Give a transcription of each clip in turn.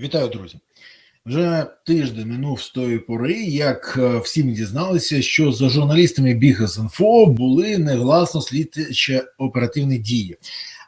Вітаю, друзі. Вже тиждень минув з тої пори, як е, всі дізналися, що за журналістами Бігас.Інфо були негласно слідчі оперативні дії.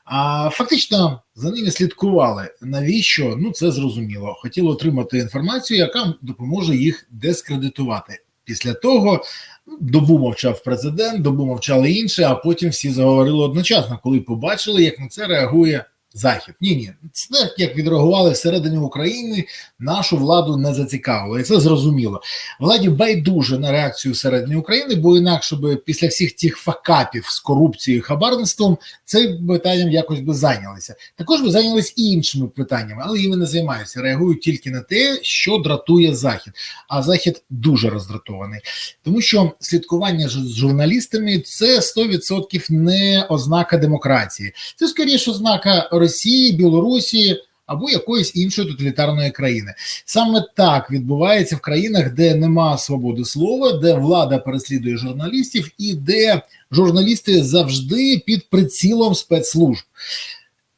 А фактично за ними слідкували. Навіщо? Ну це зрозуміло. Хотіли отримати інформацію, яка допоможе їх дискредитувати. Після того ну, добу мовчав президент, добу мовчали інші, а потім всі заговорили одночасно, коли побачили, як на це реагує Захід. Ні, ні, це як відреагували всередині України, нашу владу не зацікавило, і це зрозуміло. Владі байдуже на реакцію всередині України, бо інакше би після всіх тих факапів з корупцією і хабарництвом цим питанням якось би зайнялися. Також би зайнялися і іншими питаннями, але їми не займаються. Реагують тільки на те, що дратує захід. А захід дуже роздратований, тому що слідкування з журналістами це 100% не ознака демократії. Це скоріше ознака Росії, Білорусі або якоїсь іншої тоталітарної країни. Саме так відбувається в країнах, де нема свободи слова, де влада переслідує журналістів і де журналісти завжди під прицілом спецслужб.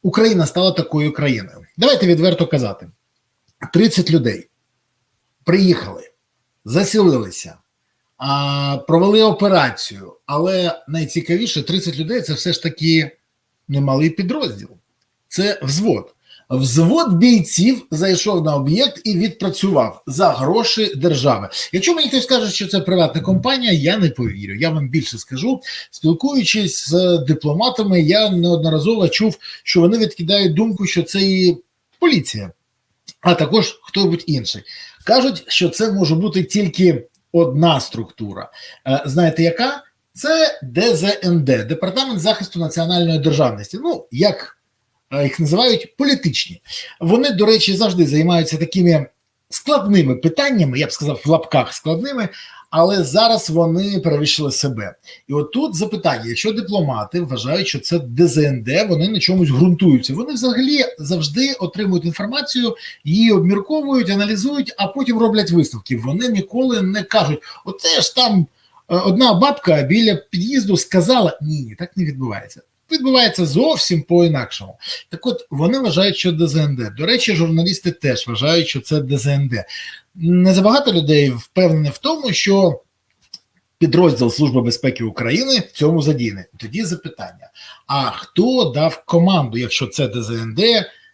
Україна стала такою країною. Давайте відверто казати: 30 людей приїхали, засілилися. Провели операцію, але найцікавіше 30 людей це все ж таки немалий підрозділ це взвод. Взвод бійців зайшов на об'єкт і відпрацював за гроші держави. Якщо мені хтось скаже, що це приватна компанія, я не повірю. Я вам більше скажу. Спілкуючись з дипломатами, я неодноразово чув, що вони відкидають думку, що це і поліція, а також хто-небудь інший. Кажуть, що це може бути тільки одна структура. Е, знаєте, яка? Це ДЗНД, Департамент захисту національної державності. Ну, як їх називають політичні. Вони, до речі, завжди займаються такими складними питаннями, я б сказав, в лапках складними, але зараз вони перевищили себе. І от тут запитання: якщо дипломати вважають, що це ДЗНД, вони на чомусь ґрунтуються. Вони взагалі завжди отримують інформацію, її обмірковують, аналізують, а потім роблять висновки. Вони ніколи не кажуть: оце ж там. Е, одна бабка біля під'їзду сказала: ні, ні, так не відбувається відбувається зовсім по-інакшому. Так от вони вважають, що ДЗНД. До речі, журналісти теж вважають, що це ДЗНД. Не забагато людей впевнені в тому, що підрозділ Служби безпеки України в цьому задійний. Тоді запитання: а хто дав команду, якщо це ДЗНД?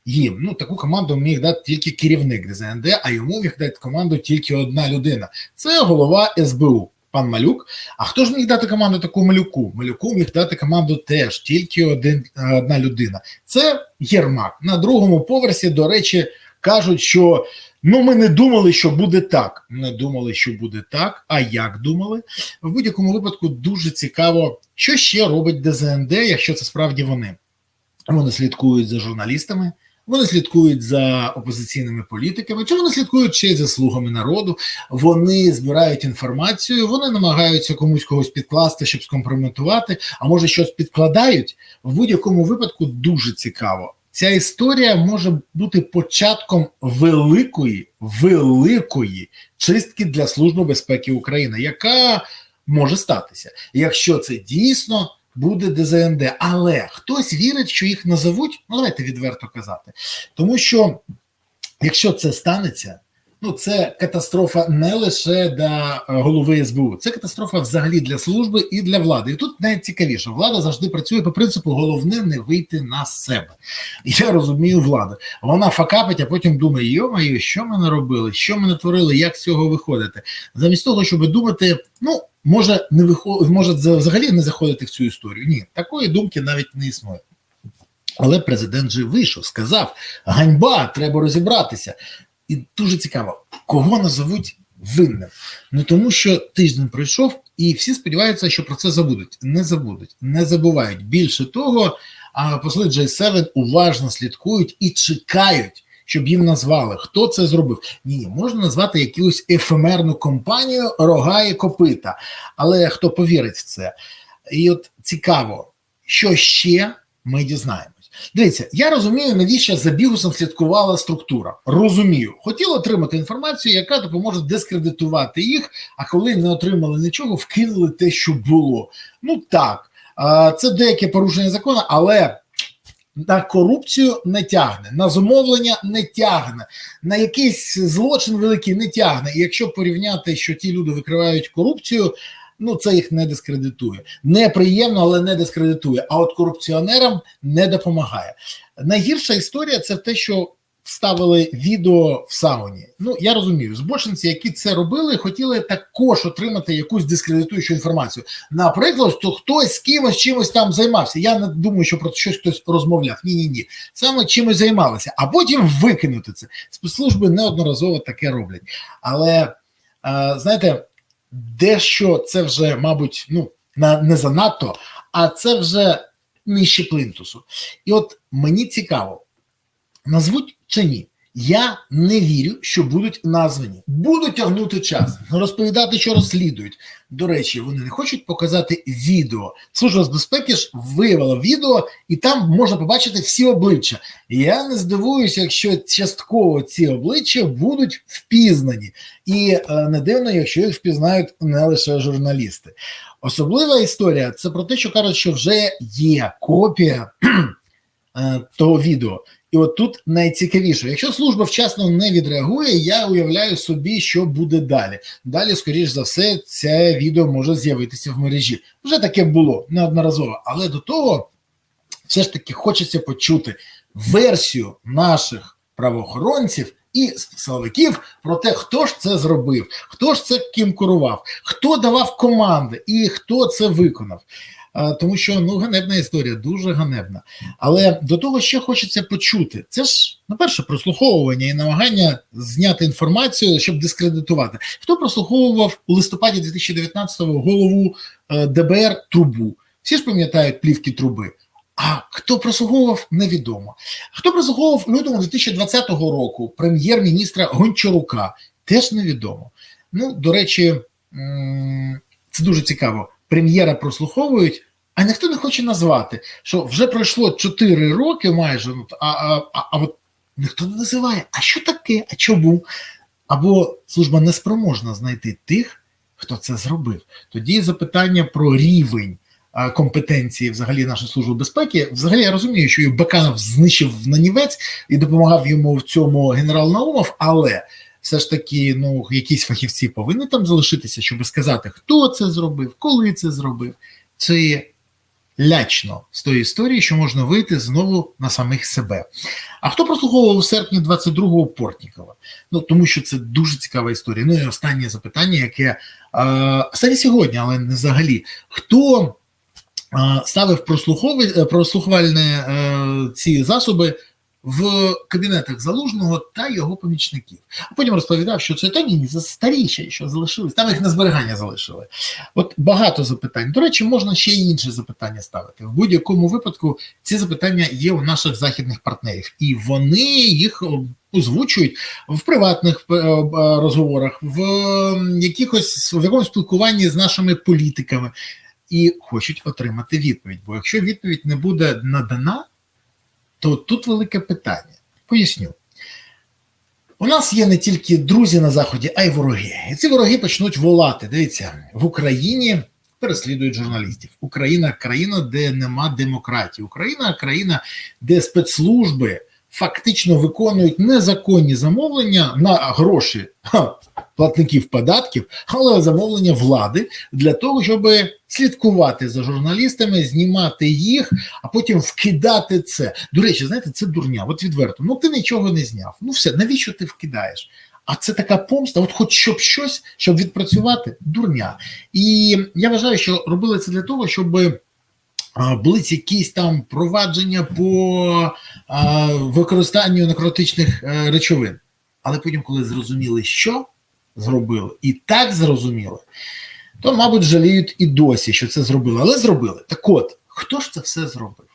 Їм ну таку команду міг дати тільки керівник ДЗНД, а йому міг дати команду тільки одна людина. Це голова СБУ пан Малюк. А хто ж міг дати команду таку малюку? Малюку міг дати команду теж тільки один одна людина. Це Єрмак. На другому поверсі, до речі, кажуть, що ну ми не думали, що буде так. Не думали, що буде так. А як думали? В будь-якому випадку дуже цікаво, що ще робить ДЗНД, якщо це справді вони. Вони слідкують за журналістами. Вони слідкують за опозиційними політиками, чи вони слідкують ще й за слугами народу. Вони збирають інформацію, вони намагаються комусь когось підкласти, щоб скомпрометувати. А може щось підкладають в будь-якому випадку. Дуже цікаво. Ця історія може бути початком великої, великої чистки для служби безпеки України, яка може статися, якщо це дійсно буде ДЗНД. Але хтось вірить, що їх назовуть, ну давайте відверто казати. Тому що якщо це станеться, ну це катастрофа не лише для голови СБУ, це катастрофа взагалі для служби і для влади. І тут найцікавіше, влада завжди працює по принципу головне не вийти на себе. Я розумію владу. Вона факапить, а потім думає, йо-моє, що ми наробили, що ми натворили, як з цього виходити. Замість того, щоб думати, ну може не виход... може взагалі не заходити в цю історію. Ні, такої думки навіть не існує. Але президент же вийшов, сказав: ганьба, треба розібратися. І дуже цікаво, кого назовуть винним. Ну тому що тиждень пройшов, і всі сподіваються, що про це забудуть. Не забудуть, не забувають. Більше того, а посли J7 уважно слідкують і чекають щоб їм назвали, хто це зробив. Ні, можна назвати якусь ефемерну компанію рога і копита, але хто повірить в це? І от цікаво, що ще ми дізнаємось. Дивіться, я розумію, навіщо за бігусом слідкувала структура. Розумію, хотіла отримати інформацію, яка допоможе дискредитувати їх. А коли не отримали нічого, вкинули те, що було. Ну так, це деяке порушення закону, але на корупцію не тягне, на замовлення не тягне, на якийсь злочин великий не тягне. І якщо порівняти, що ті люди викривають корупцію, ну це їх не дискредитує. Неприємно, але не дискредитує. А от корупціонерам не допомагає. Найгірша історія це те, що вставили відео в сауні. Ну я розумію, збочинці, які це робили, хотіли також отримати якусь дискредитуючу інформацію. Наприклад, що хтось з кимось чимось там займався. Я не думаю, що про щось хтось розмовляв. Ні, ні, ні. Саме чимось займалися, а потім викинути це. Спецслужби неодноразово таке роблять. Але е, знаєте, дещо це вже, мабуть, ну на не занадто, а це вже нижче плинтусу. І от мені цікаво, назвуть чи ні. Я не вірю, що будуть названі, будуть тягнути час, розповідати, що розслідують. До речі, вони не хочуть показати відео. Служба з безпеки ж виявила відео, і там можна побачити всі обличчя. Я не здивуюся, якщо частково ці обличчя будуть впізнані, і е, не дивно, якщо їх впізнають не лише журналісти. Особлива історія це про те, що кажуть, що вже є копія е, того відео. І от тут найцікавіше, якщо служба вчасно не відреагує, я уявляю собі, що буде далі. Далі, скоріш за все, це відео може з'явитися в мережі. Вже таке було неодноразово, але до того все ж таки хочеться почути версію наших правоохоронців і силовиків про те, хто ж це зробив, хто ж це ким керував, хто давав команди і хто це виконав. Тому що ну ганебна історія, дуже ганебна. Але до того ще хочеться почути. Це ж на перше прослуховування і намагання зняти інформацію, щоб дискредитувати. Хто прослуховував у листопаді 2019-го голову ДБР трубу? Всі ж пам'ятають плівки труби. А хто прослуховував, невідомо. Хто прослуховував лютому 2020 року прем'єр-міністра Гончарука, теж невідомо. Ну, до речі, це дуже цікаво. Прем'єра прослуховують, а ніхто не хоче назвати, що вже пройшло 4 роки майже, ну, а а, а, а от ніхто не називає, а що таке, а чому? Або служба неспроможна знайти тих, хто це зробив. Тоді запитання про рівень компетенції взагалі нашої служби безпеки. Взагалі я розумію, що і Баканов знищив нанівець і допомагав йому в цьому генерал Наумов, але все ж таки, ну, якісь фахівці повинні там залишитися, щоб сказати, хто це зробив, коли це зробив. Це лячно з тої історії, що можна вийти знову на самих себе. А хто прослуховував у серпні 22-го Портнікова? Ну тому що це дуже цікава історія. Ну і останнє запитання, яке е, саме сьогодні, але не взагалі. Хто е, ставив прослухові е, ці засоби? В кабінетах залужного та його помічників, а потім розповідав, що це та ні, це старіші, що залишились. Там їх на зберігання залишили. От багато запитань. До речі, можна ще й інші запитання ставити. В будь-якому випадку ці запитання є у наших західних партнерів, і вони їх озвучують в приватних розговорах, в якихось в якомусь спілкуванні з нашими політиками і хочуть отримати відповідь. Бо якщо відповідь не буде надана то тут велике питання. Поясню. У нас є не тільки друзі на Заході, а й вороги. І ці вороги почнуть волати. Дивіться, в Україні переслідують журналістів. Україна країна, де нема демократії. Україна країна, де спецслужби фактично виконують незаконні замовлення на гроші платників податків, але замовлення влади для того, щоб слідкувати за журналістами, знімати їх, а потім вкидати це. До речі, знаєте, це дурня. От відверто. Ну ти нічого не зняв. Ну все, навіщо ти вкидаєш? А це така помста, от хоч щоб щось, щоб відпрацювати, дурня. І я вважаю, що робили це для того, щоб були якісь там провадження по а, використанню наркотичних а, речовин. Але потім, коли зрозуміли, що зробили, і так зрозуміли, то, мабуть, жаліють і досі, що це зробили. Але зробили. Так от, хто ж це все зробив?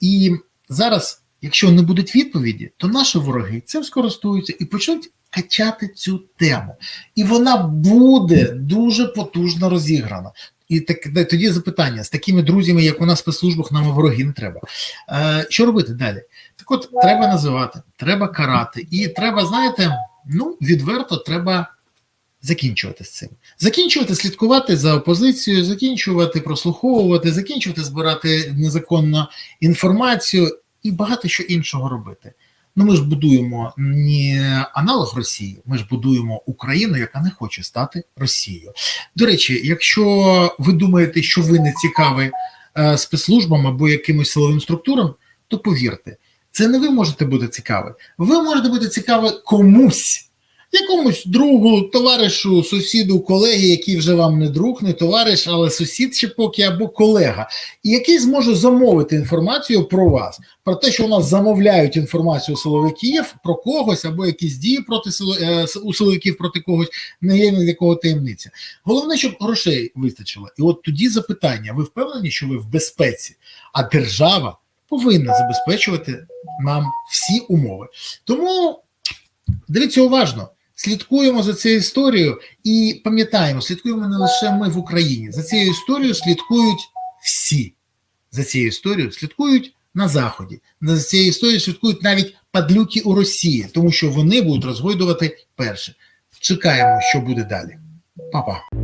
І зараз, якщо не будуть відповіді, то наші вороги цим скористуються і почнуть качати цю тему. І вона буде дуже потужно розіграна. І так тоді запитання з такими друзями, як у нас в спецслужбах, нам вороги не треба. Е, Що робити далі? Так от треба називати, треба карати, і треба, знаєте, ну відверто треба закінчувати з цим. Закінчувати слідкувати за опозицією, закінчувати прослуховувати, закінчувати збирати незаконну інформацію і багато що іншого робити. Ну, ми ж будуємо не аналог Росії, ми ж будуємо Україну, яка не хоче стати Росією. До речі, якщо ви думаєте, що ви не цікаві е, спецслужбам або якимось силовим структурам, то повірте, це не ви можете бути цікаві. Ви можете бути цікаві комусь, якомусь другу, товаришу, сусіду, колегі, який вже вам не друг, не товариш, але сусід ще поки або колега, і який зможе замовити інформацію про вас, про те, що у нас замовляють інформацію силовиків про когось або якісь дії проти е, у силовиків проти когось, не є ні для кого таємниця. Головне, щоб грошей вистачило. І от тоді запитання: ви впевнені, що ви в безпеці, а держава повинна забезпечувати нам всі умови. Тому дивіться уважно. Слідкуємо за цією історією і пам'ятаємо, слідкуємо не лише ми в Україні. За цією історією слідкують всі. За цією історією слідкують на Заході. За цією історією слідкують навіть падлюки у Росії, тому що вони будуть розгойдувати перше. Чекаємо, що буде далі. Па-па.